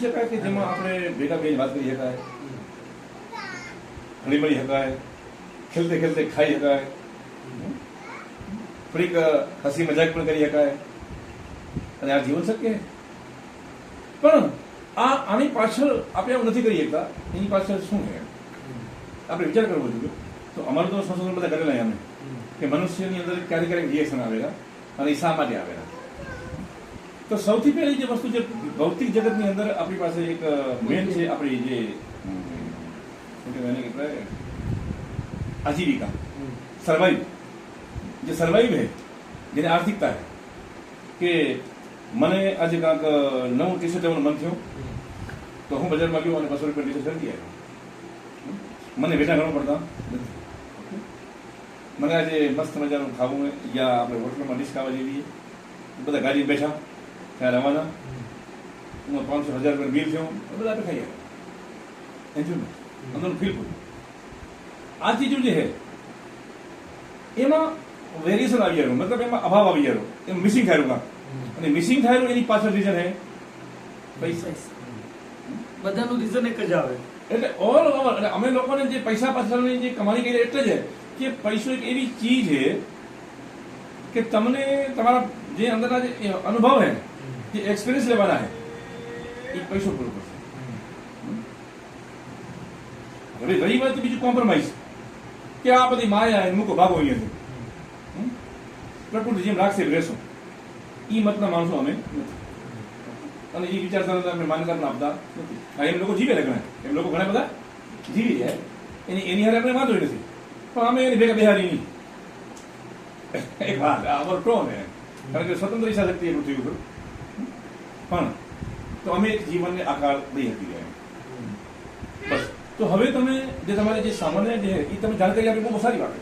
પૂછી શકાય કે જેમાં આપણે ભેગા બેન વાત કરી શકાય હળી મળી શકાય ખેલતે ખેલતે ખાઈ શકાય થોડીક હસી મજાક પણ કરી શકાય અને આ જીવન શક્ય છે પણ આ આની પાછળ આપણે એવું નથી કરી શકતા એની પાછળ શું છે આપણે વિચાર કરવો જોઈએ તો અમારું તો સંશોધન બધા કરેલા અમે કે મનુષ્યની અંદર ક્યારેક ક્યારેક રિએક્શન આવેલા અને એ શા માટે આવેલા તો સૌથી પહેલી જે વસ્તુ જે ભૌતિક જગતની અંદર આપણી પાસે એક મેન છે આપણી જે આજીવિકા. સર્વાઈવ જે સર્વાઈવ છે જેને આર્થિકતા હે. કે મને આજે કાંક નવું ટી શર્ટ લેવાનું મન થયું તો હું બજારમાં ગયો અને બસો રૂપિયા ટી શર્ટ ખરીદી આવ્યો. મને વેઠા ઘણો પડતા મને આજે મસ્ત મજાનું ખાવું યા આપણે હોટલમાં ડિશ ખાવા જઈએ બધા ગાડી બેઠા. ત્યાં રવાના હું પાંચસો હજાર રૂપિયા બિલ થયું બધા આપણે ખાઈ આવ્યા. એન્જોયમેન્ટ અંદરનું ફીલ પૂરું આ ચીજો જે છે એમાં વેરિએશન આવી ગયું મતલબ એમાં અભાવ આવી ગયો એમ મિસિંગ થયેલું કામ. અને મિસિંગ થયેલું એની પાછળ રીઝન છે. પૈસા. બધાનું રીઝન એક જ આવે. એટલે ઓલ ઓવર એટલે અમે લોકોને જે પૈસા પાછળની જે કમાણી કરી એટલે છે કે પૈસો એક એવી ચીજ છે કે તમને તમારા જે અંદરના જે અનુભવ છે જે એક્સપિરિયન્સ લેવાના છે એ પૈસો પૂરો કરશે હવે રહી વાત તો બીજું કોમ્પ્રોમાઇઝ કે આ બધી માયા એને મૂકો ભાગો અહીંયાથી હમ? પ્રકૃતિ જેમ રાખશે એમ રહેશું એ મતના માણસો અમે નથી અને એ વિચારધારા અમે માન્યતા પણ આપતા નથી હા એમ લોકો જીવે ને ઘણા એમ લોકો ઘણા બધા જીવી જાય એની એની હારે આપણે વાંધો નથી પણ અમે એની ભેગા બેહારી નહીં એક વાત આ અમારો ટોન હે કારણ કે સ્વતંત્ર ઈચ્છા શક્તિ એ પૃથ્વી ઉપર પણ તો અમે જીવનને આકાર દઈ હતી બસ. તો હવે તમે જે તમારે જે સામાન્ય જે એ તમે જાણકારી આપી, બહુ સારી વાત